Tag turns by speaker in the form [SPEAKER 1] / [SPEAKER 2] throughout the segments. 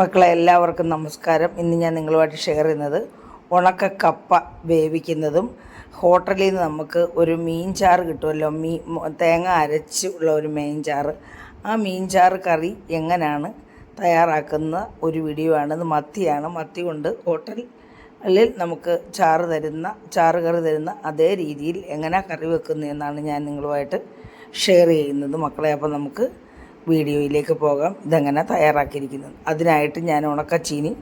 [SPEAKER 1] മക്കളെ എല്ലാവർക്കും നമസ്കാരം. ഇന്ന് ഞാൻ നിങ്ങളുമായിട്ട് ഷെയർ ചെയ്യുന്നത് ഉണക്ക കപ്പ വേവിക്കുന്നതും ഹോട്ടലിൽ നിന്ന് നമുക്ക് ഒരു മീൻ ചാറ് കിട്ടുമല്ലോ. മീൻ തേങ്ങ അരച്ച് ഉള്ള ഒരു മീൻ ചാറ്. ആ മീൻ ചാറ് കറി എങ്ങനെയാണ് തയ്യാറാക്കുന്ന ഒരു വീഡിയോ ആണ്. ഇത് മത്തിയാണ്. മത്തി കൊണ്ട് ഹോട്ടലിൽ നമുക്ക് ചാറ് തരുന്ന ചാറ് കറി തരുന്ന അതേ രീതിയിൽ എങ്ങനെ കറി വെക്കുന്നതെന്നാണ് ഞാൻ നിങ്ങളുമായിട്ട് ഷെയർ ചെയ്യുന്നത് മക്കളെ. അപ്പോൾ നമുക്ക് വീഡിയോയിലേക്ക് പോകാം. ഇതെങ്ങനെ തയ്യാറാക്കിയിരിക്കുന്നത്. അതിനായിട്ട് ഞാൻ ഉണക്കച്ചീനി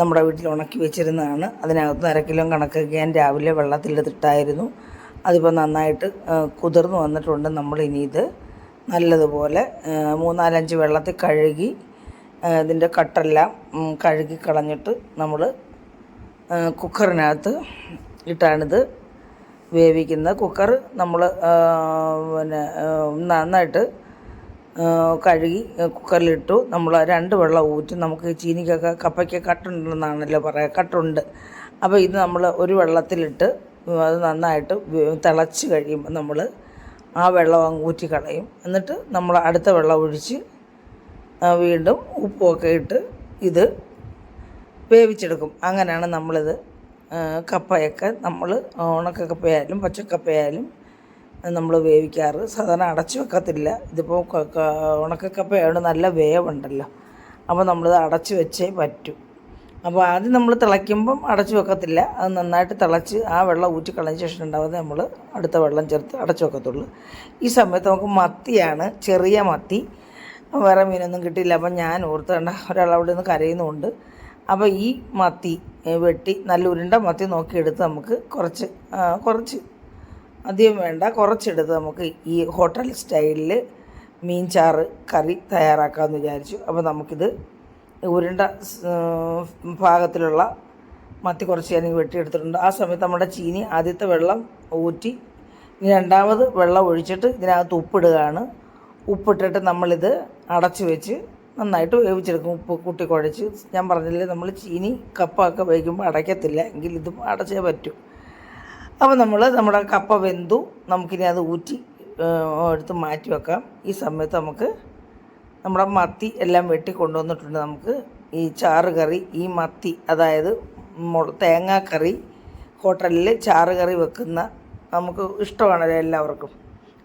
[SPEAKER 1] നമ്മുടെ വീട്ടിൽ ഉണക്കി വെച്ചിരുന്നതാണ്. അതിനകത്ത് അര കിലോ കണക്കൊക്കെ ഞാൻ രാവിലെ വെള്ളത്തിലെടുത്തിട്ടായിരുന്നു അതിപ്പോൾ നന്നായിട്ട് കുതിർന്നു വന്നിട്ടുണ്ട് നമ്മൾ ഇനി ഇത്. നല്ലതുപോലെ മൂന്നാലഞ്ച് വെള്ളത്തിൽ കഴുകി ഇതിന്റെ കട്ടെല്ലാം കഴുകി കളഞ്ഞിട്ട് നമ്മൾ കുക്കറിനകത്ത് ഇട്ടാണിത് വേവിക്കുന്നത്. കുക്കർ നമ്മൾ പിന്നെ നന്നായിട്ട് കഴുകി കുക്കറിലിട്ടു. നമ്മൾ രണ്ട് വെള്ളം ഊറ്റി നമുക്ക് ചീനിക്കൊക്കെ കപ്പയ്ക്ക് കട്ടുണ്ടെന്നാണല്ലോ പറയുക കട്ടുണ്ട്. അപ്പോൾ ഇത് നമ്മൾ ഒരു വെള്ളത്തിലിട്ട് അത് നന്നായിട്ട് തിളച്ച് കഴിയുമ്പോൾ നമ്മൾ ആ വെള്ളം അങ്ങ് ഊറ്റി കളയും. എന്നിട്ട് നമ്മൾ അടുത്ത വെള്ളം ഒഴിച്ച് വീണ്ടും ഉപ്പുമൊക്കെ ഇട്ട് ഇത് വേവിച്ചെടുക്കും. അങ്ങനെയാണ് നമ്മളിത് കപ്പയൊക്കെ നമ്മൾ ഉണക്കക്കപ്പയായാലും പച്ചക്കപ്പയായാലും നമ്മൾ വേവിക്കാറ്. സാധാരണ അടച്ചു വെക്കത്തില്ല. ഇതിപ്പോൾ ഉണക്കക്കപ്പയാണ് നല്ല വേവുണ്ടല്ലോ. അപ്പോൾ നമ്മളിത് അടച്ചു വെച്ചേ പറ്റൂ. അപ്പോൾ ആദ്യം നമ്മൾ തിളയ്ക്കുമ്പം അടച്ചു വെക്കത്തില്ല. അത് നന്നായിട്ട് തിളച്ച് ആ വെള്ളം ഊറ്റി കളഞ്ഞ ശേഷം ഉണ്ടാവുന്നത് നമ്മൾ അടുത്ത വെള്ളം ചേർത്ത് അടച്ചു വെക്കത്തുള്ളൂ. ഈ സമയത്ത് നമുക്ക് മത്തിയാണ് ചെറിയ മത്തി. വേറെ മീനൊന്നും കിട്ടിയില്ല. അപ്പം ഞാൻ ഓർത്ത് കണ്ട ഒരാൾ നിന്ന് കരയുന്നുമുണ്ട് അപ്പോൾ ഈ മത്തി വെട്ടി നല്ല ഉരുണ്ട മത്തി നോക്കിയെടുത്ത് നമുക്ക് കുറച്ച് കുറച്ച് അധികം വേണ്ട. കുറച്ചെടുത്ത് നമുക്ക് ഈ ഹോട്ടൽ സ്റ്റൈലിൽ മീൻ ചാറ് കറി തയ്യാറാക്കാമെന്ന് വിചാരിച്ചു. അപ്പോൾ നമുക്കിത് ഉരുണ്ട ഭാഗത്തിലുള്ള മത്തി കുറച്ച് ഞാൻ വെട്ടിയെടുത്തിട്ടുണ്ട്. ആ സമയത്ത് നമ്മുടെ ചീനി ആദ്യത്തെ വെള്ളം ഊറ്റി രണ്ടാമത് വെള്ളം ഒഴിച്ചിട്ട് ഇതിനകത്ത് ഉപ്പിടുകയാണ്. ഉപ്പിട്ടിട്ട് നമ്മളിത് അടച്ചു വെച്ച് നന്നായിട്ട് വേവിച്ചെടുക്കും. ഉപ്പ് കൂട്ടി കുഴച്ച്. ഞാൻ പറഞ്ഞില്ലേ നമ്മൾ ചീനി കപ്പൊക്കെ വേവിക്കുമ്പോൾ അടയ്ക്കത്തില്ല. എങ്കിൽ ഇതും അടച്ചേ പറ്റൂ. അപ്പോൾ നമ്മൾ നമ്മുടെ കപ്പ വെന്തു. നമുക്കിനി അത് ഊറ്റി എടുത്ത് മാറ്റി വെക്കാം. ഈ സമയത്ത് നമുക്ക് നമ്മുടെ മത്തി എല്ലാം വെട്ടി കൊണ്ടുവന്നിട്ടുണ്ട് നമുക്ക്. ഈ ചാറ് കറി ഈ മത്തി അതായത് തേങ്ങാക്കറി ഹോട്ടലിൽ ചാറ് കറി വെക്കുന്ന നമുക്ക് ഇഷ്ടമാണ് എല്ലാവർക്കും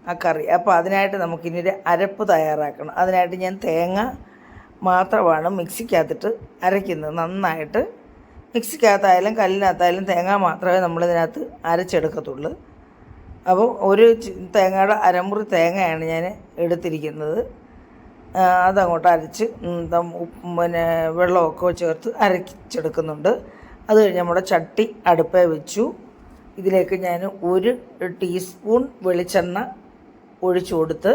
[SPEAKER 1] ആ കറി. അപ്പോൾ അതിനായിട്ട് നമുക്കിനി ഒരു അരപ്പ് തയ്യാറാക്കണം. അതിനായിട്ട് ഞാൻ തേങ്ങ മാത്രമാണ് മിക്സിക്കകത്തിട്ട് അരയ്ക്കുന്നത്. നന്നായിട്ട് മിക്സിക്കകത്തായാലും കല്ലിനകത്തായാലും തേങ്ങ മാത്രമേ നമ്മളിതിനകത്ത് അരച്ചെടുക്കത്തുള്ളൂ. അപ്പോൾ ഒരു തേങ്ങയുടെ അരമുറി തേങ്ങയാണ് ഞാൻ എടുത്തിരിക്കുന്നത്. അതങ്ങോട്ട് അരച്ച് പിന്നെ വെള്ളമൊക്കെ ചേർത്ത് അരച്ചെടുക്കുന്നുണ്ട് അത് കഴിഞ്ഞ് നമ്മുടെ ചട്ടി അടുപ്പേ വെച്ചു. ഇതിലേക്ക് ഞാൻ ഒരു ടീസ്പൂൺ വെളിച്ചെണ്ണ ഒഴിച്ചു കൊടുത്ത്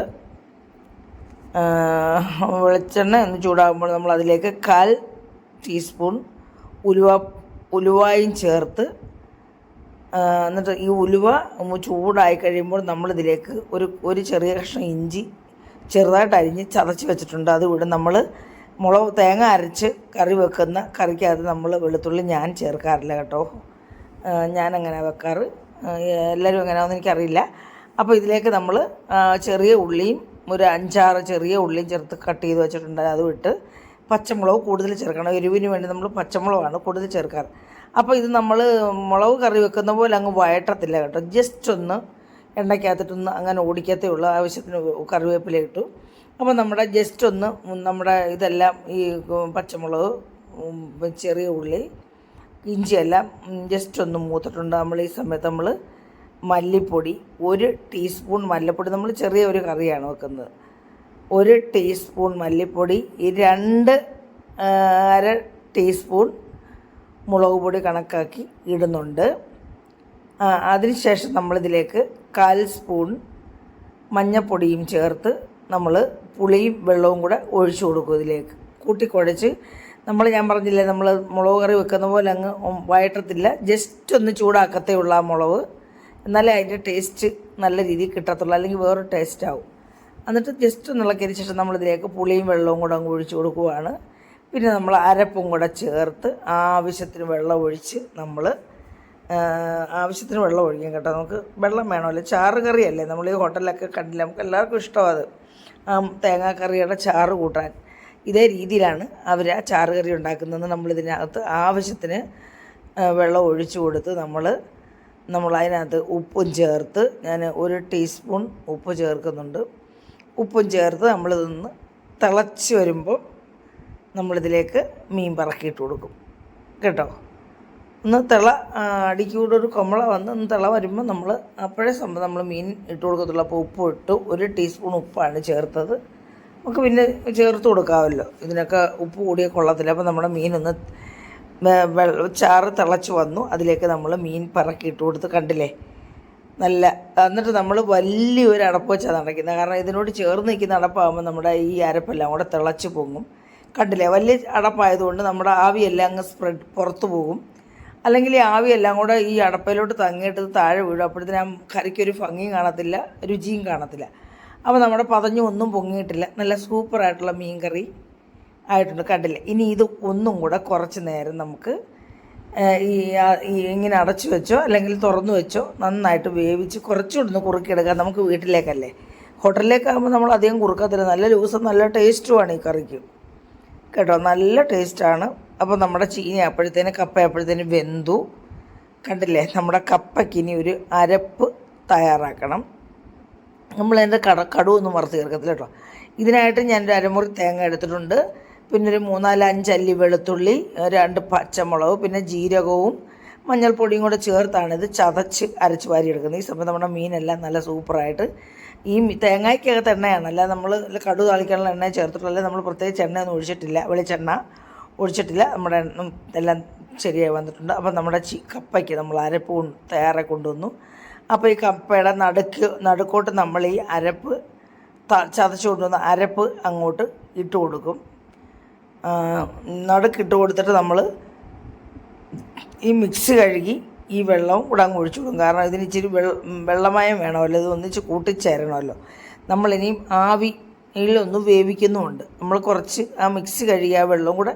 [SPEAKER 1] വെളിച്ചെണ്ണ ഒന്ന് ചൂടാകുമ്പോൾ നമ്മൾ അതിലേക്ക് കാൽ ടീസ്പൂൺ ഉലുവ ഉലുവായും ചേർത്ത് എന്നിട്ട് ഈ ഉലുവ ചൂടായി കഴിയുമ്പോൾ നമ്മളിതിലേക്ക് ഒരു ഒരു ചെറിയ കഷ്ണം ഇഞ്ചി ചെറുതായിട്ട് അരിഞ്ഞ് ചതച്ച് വെച്ചിട്ടുണ്ട്. അത് ഇവിടെ നമ്മൾ മുളക് തേങ്ങ അരച്ച് കറി വെക്കുന്ന കറിക്കകത്ത് നമ്മൾ വെളുത്തുള്ളി ഞാൻ ചേർക്കാറില്ല കേട്ടോ. ഞാനങ്ങനെ വെക്കാറ്. എല്ലാവരും എങ്ങനെയാണെന്ന് എനിക്കറിയില്ല. അപ്പോൾ ഇതിലേക്ക് നമ്മൾ ചെറിയ ഉള്ളിയും ഒരു അഞ്ചാറ് ചെറിയ ഉള്ളിയും ചേർത്ത് കട്ട് ചെയ്ത് വെച്ചിട്ടുണ്ട്. അത് വിട്ട് പച്ചമുളക് കൂടുതൽ ചേർക്കണം. എരിവിന് വേണ്ടി നമ്മൾ പച്ചമുളകാണ് കൂടുതൽ ചേർക്കാറ്. അപ്പോൾ ഇത് നമ്മൾ മുളക് കറി വെക്കുന്ന പോലെ അങ്ങ് വഴട്ടത്തില്ല കേട്ടോ. ജസ്റ്റ് ഒന്ന് എണ്ണയ്ക്കകത്തിട്ടൊന്ന് അങ്ങനെ ഓടിക്കത്തേ ഉള്ളൂ. ആവശ്യത്തിന് കറിവേപ്പില ഇട്ടു. അപ്പോൾ നമ്മുടെ ജസ്റ്റ് ഒന്ന് നമ്മുടെ ഇതെല്ലാം ഈ പച്ചമുളക് ചെറിയ ഉള്ളി ഇഞ്ചിയെല്ലാം ജസ്റ്റ് ഒന്ന് മൂത്തിട്ടുണ്ട്. നമ്മൾ ഈ സമയത്ത് നമ്മൾ മല്ലിപ്പൊടി ഒരു ടീസ്പൂൺ മല്ലിപ്പൊടി. നമ്മൾ ചെറിയ ഒരു കറിയാണ് വെക്കുന്നത്. ഒരു ടീസ്പൂൺ മല്ലിപ്പൊടി രണ്ട് അര ടീസ്പൂൺ മുളക് പൊടി കണക്കാക്കി ഇടുന്നുണ്ട്. അതിനുശേഷം നമ്മളിതിലേക്ക് കാൽ സ്പൂൺ മഞ്ഞപ്പൊടിയും ചേർത്ത് നമ്മൾ പുളിയും വെള്ളവും കൂടെ ഒഴിച്ചു കൊടുക്കും ഇതിലേക്ക്. കൂട്ടിക്കുഴച്ച് നമ്മൾ ഞാൻ പറഞ്ഞില്ലേ നമ്മൾ മുളക് കറി വെക്കുന്ന പോലെ അങ്ങ് വയറ്റത്തില്ല ജസ്റ്റ് ഒന്ന് ചൂടാക്കത്തേ ഉള്ളൂ ആ മുളക്. എന്നാലേ അതിന്റെ ടേസ്റ്റ് നല്ല രീതിയിൽ കിട്ടത്തുള്ളൂ അല്ലെങ്കിൽ വേറൊരു ടേസ്റ്റ് ആവും. എന്നിട്ട് ജസ്റ്റ് ഒന്ന് ഇളക്കിയതിന് ശേഷം നമ്മളിതിലേക്ക് പുളിയും വെള്ളവും കൂടെ അങ്ങ് ഒഴിച്ചു കൊടുക്കുവാണ്. പിന്നെ നമ്മൾ അരപ്പും കൂടെ ചേർത്ത് ആവശ്യത്തിന് വെള്ളം ഒഴിച്ച് നമ്മൾ ആവശ്യത്തിന് വെള്ളം ഒഴിക്കും കേട്ടോ. നമുക്ക് വെള്ളം വേണമല്ലോ ചാറ് കറിയല്ലേ? നമ്മൾ ഈ ഹോട്ടലിലൊക്കെ കണ്ടില്ല? നമുക്ക് എല്ലാവർക്കും ഇഷ്ടമാണ് അത്. തേങ്ങാക്കറിയുടെ ചാറ് കൂട്ടാൻ. ഇതേ രീതിയിലാണ് അവർ ആ ചാറ് കറി ഉണ്ടാക്കുന്നത് നമ്മളിതിനകത്ത് ആവശ്യത്തിന് വെള്ളം ഒഴിച്ചു കൊടുത്ത് നമ്മൾ നമ്മൾ അതിനകത്ത് ഉപ്പും ചേർത്ത് ഞാൻ ഒരു ടീസ്പൂൺ ഉപ്പ് ചേർക്കുന്നുണ്ട്. ഉപ്പും ചേർത്ത് നമ്മളിതൊന്ന് തിളച്ച് വരുമ്പോൾ നമ്മളിതിലേക്ക് മീൻ പറക്കിയിട്ട് കൊടുക്കും. കേട്ടോ? ഒന്ന് തിള അടിക്കൂടെ ഒരു കൊമള വന്ന് ഒന്ന് തിള വരുമ്പോൾ നമ്മൾ അപ്പോഴേ സംഭവം നമ്മൾ മീൻ ഇട്ട് കൊടുക്കത്തുള്ളൂ. അപ്പോൾ ഉപ്പ് ഇട്ടു. ഒരു ടീസ്പൂൺ ഉപ്പാണ് ചേർത്തത്. നമുക്ക് പിന്നെ ചേർത്ത് കൊടുക്കാമല്ലോ. ഇതിനൊക്കെ ഉപ്പ് കൂടിയ കൊള്ളത്തില്ല. അപ്പോൾ നമ്മുടെ മീനൊന്ന് വെള്ളം ചാറ് തിളച്ച് വന്നു. അതിലേക്ക് നമ്മൾ മീൻ പറക്കി ഇട്ട് കൊടുത്ത് കണ്ടില്ലേ? നല്ല എന്നിട്ട് നമ്മൾ വലിയൊരു അടപ്പ് വെച്ചാണ് അടയ്ക്കുന്നത് കാരണം ഇതിനോട് ചേർന്ന് നിൽക്കുന്ന അടപ്പാകുമ്പോൾ നമ്മുടെ ഈ അരപ്പെല്ലാം കൂടെ തിളച്ച് പൊങ്ങും. കണ്ടില്ലേ? വലിയ അടപ്പായതുകൊണ്ട് നമ്മുടെ ആവിയെല്ലാം അങ്ങ് സ്പ്രെഡ് പുറത്തു പോകും. അല്ലെങ്കിൽ ഈ ആവിയെല്ലാം കൂടെ ഈ അടപ്പയിലോട്ട് തങ്ങിയിട്ട് താഴെ വീഴും. അപ്പോഴത്തേനും കറിക്കൊരു ഭംഗിയും കാണത്തില്ല രുചിയും കാണത്തില്ല. അപ്പോൾ നമ്മുടെ പതഞ്ഞ് ഒന്നും പൊങ്ങിയിട്ടില്ല. നല്ല സൂപ്പറായിട്ടുള്ള മീൻ കറി ആയിട്ടുണ്ട്. കണ്ടില്ലേ? ഇനി ഇത് ഒന്നും കൂടെ കുറച്ച് നേരം നമുക്ക് ഈ ഈ ഇങ്ങനെ അടച്ചു വെച്ചോ അല്ലെങ്കിൽ തുറന്നു വെച്ചോ നന്നായിട്ട് വേവിച്ച് കുറച്ചുകൊണ്ട് ഒന്ന് കുറുക്കിയെടുക്കാം. നമുക്ക് വീട്ടിലേക്കല്ലേ. ഹോട്ടലിലേക്കാകുമ്പോൾ നമ്മൾ അധികം കുറുക്കത്തില്ല. നല്ല ലൂസും നല്ല ടേസ്റ്റുമാണ് ഈ കറിക്ക്. കേട്ടോ നല്ല ടേസ്റ്റാണ്. അപ്പോൾ നമ്മുടെ ചീനി അപ്പോഴത്തേന് കപ്പ അപ്പോഴത്തേന് വെന്തു. കണ്ടില്ലേ നമ്മുടെ കപ്പയ്ക്ക് ഇനി ഒരു അരപ്പ് തയ്യാറാക്കണം. നമ്മളതിന്റെ കട കടുവൊന്നും വറുത്ത് ചേർക്കത്തില്ല കേട്ടോ. ഇതിനായിട്ട് ഞാനൊരു അരമുറി തേങ്ങ എടുത്തിട്ടുണ്ട്. പിന്നെ ഒരു മൂന്നാൽ അഞ്ചല്ലി വെളുത്തുള്ളി രണ്ട് പച്ചമുളക് പിന്നെ ജീരകവും മഞ്ഞൾപ്പൊടിയും കൂടെ ചേർത്താണ് ഇത് ചതച്ച് അരച്ച് വാരി എടുക്കുന്നത് ഈ സമയത്ത് നമ്മുടെ മീനെല്ലാം നല്ല സൂപ്പറായിട്ട് ഈ തേങ്ങയ്ക്കകത്ത് എണ്ണയാണ് അല്ലാതെ നമ്മൾ കടു താളിക്കാനുള്ള എണ്ണ ചേർത്തിട്ടുള്ള. നമ്മൾ പ്രത്യേകിച്ച് എണ്ണ ഒന്നും ഒഴിച്ചിട്ടില്ല വെളിച്ചെണ്ണ ഒഴിച്ചിട്ടില്ല. നമ്മുടെ എല്ലാം ശരിയായി വന്നിട്ടുണ്ട്. അപ്പം നമ്മുടെ ചി കപ്പയ്ക്ക് നമ്മൾ അരപ്പ് തയ്യാറാക്കി കൊണ്ടുവന്നു. അപ്പോൾ ഈ കപ്പയുടെ നടുക്ക് നടുക്കോട്ട് നമ്മൾ ഈ അരപ്പ് ചതച്ചു കൊണ്ടുവന്ന അരപ്പ് അങ്ങോട്ട് ഇട്ട് കൊടുക്കും. ആ, നടുക്ക് ഇട്ട് കൊടുത്തിട്ട് നമ്മൾ ഈ മിക്സ് കഴുകി ഈ വെള്ളവും കൂടെ അങ്ങ് ഒഴിച്ചു കൊടുക്കും. കാരണം ഇതിന് ഇച്ചിരി വെള്ള വെള്ളമയം വേണമല്ലോ. ഇത് ഒന്നിച്ച് കൂട്ടിച്ചേരണമല്ലോ. നമ്മളിനിയും ആവിയിലൊന്ന് വേവിക്കുന്നുമുണ്ട്. നമ്മൾ കുറച്ച് ആ മിക്സ് കഴുകിയ ആ വെള്ളവും കൂടെ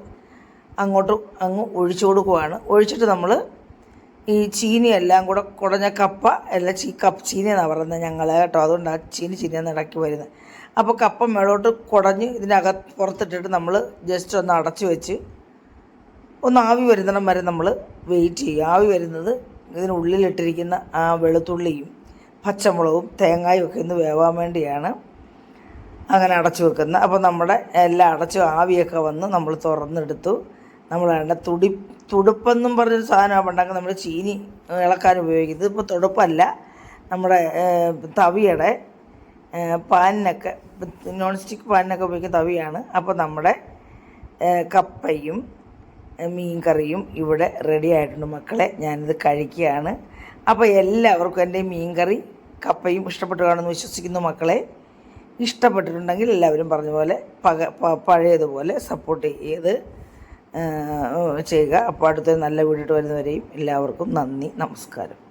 [SPEAKER 1] അങ്ങോട്ട് അങ്ങ് ഒഴിച്ചു കൊടുക്കുവാണ്. ഒഴിച്ചിട്ട് നമ്മൾ ഈ ചീനി എല്ലാം കൂടെ കുടഞ്ഞ കപ്പ എല്ലാം ചീ കപ്പ് ചീനി എന്നാണ് പറയുന്നത് ഞങ്ങൾ കേട്ടോ. അതുകൊണ്ട് ആ ചീനി ചീനിയാണ് ഇടയ്ക്ക് വരുന്നത്. അപ്പോൾ കപ്പ മേളോട്ട് കുടഞ്ഞ് ഇതിനകത്ത് പുറത്തിട്ടിട്ട് നമ്മൾ ജസ്റ്റ് ഒന്ന് അടച്ചു വെച്ച് ഒന്ന് ആവി വരുന്നിടം വരെ നമ്മൾ വെയിറ്റ് ചെയ്യും ആവി വരുന്നത് ഇതിനുള്ളിലിട്ടിരിക്കുന്ന ആ വെളുത്തുള്ളിയും പച്ചമുളകും തേങ്ങായും ഒക്കെ ഒന്ന് വേവാൻ വേണ്ടിയാണ് അങ്ങനെ അടച്ചു വെക്കുന്നത്. അപ്പോൾ നമ്മുടെ എല്ലാം അടച്ചു ആവിയൊക്കെ വന്ന് നമ്മൾ തുറന്നെടുത്തു. നമ്മൾ വേണ്ട തുടി തുടുപ്പെന്നും പറഞ്ഞൊരു സാധനമാണ് പണ്ടൊക്കെ നമ്മൾ ചീനി ഇളക്കാൻ ഉപയോഗിക്കുന്നത്. ഇപ്പോൾ തുടുപ്പല്ല. നമ്മുടെ തവിയുടെ പാനിനൊക്കെ നോൺ സ്റ്റിക്ക് പാനിനൊക്കെ ഉപയോഗിക്കുന്ന തവിയാണ്. അപ്പോൾ നമ്മുടെ കപ്പയും മീൻ കറിയും ഇവിടെ റെഡി ആയിട്ടുണ്ട് മക്കളെ. ഞാനിത് കഴിക്കുകയാണ്. അപ്പോൾ എല്ലാവർക്കും എന്റെ മീൻ കറി കപ്പയും ഇഷ്ടപ്പെട്ടു കാണുമെന്ന് വിശ്വസിക്കുന്നു മക്കളെ. ഇഷ്ടപ്പെട്ടിട്ടുണ്ടെങ്കിൽ എല്ലാവരും പറഞ്ഞ പോലെ പക പഴയതുപോലെ സപ്പോർട്ട് ചെയ്ത് ചെയ്യുക. അപ്പോൾ അടുത്ത നല്ല വീഡിയോ വരുന്നവരെയും എല്ലാവർക്കും നന്ദി. നമസ്കാരം.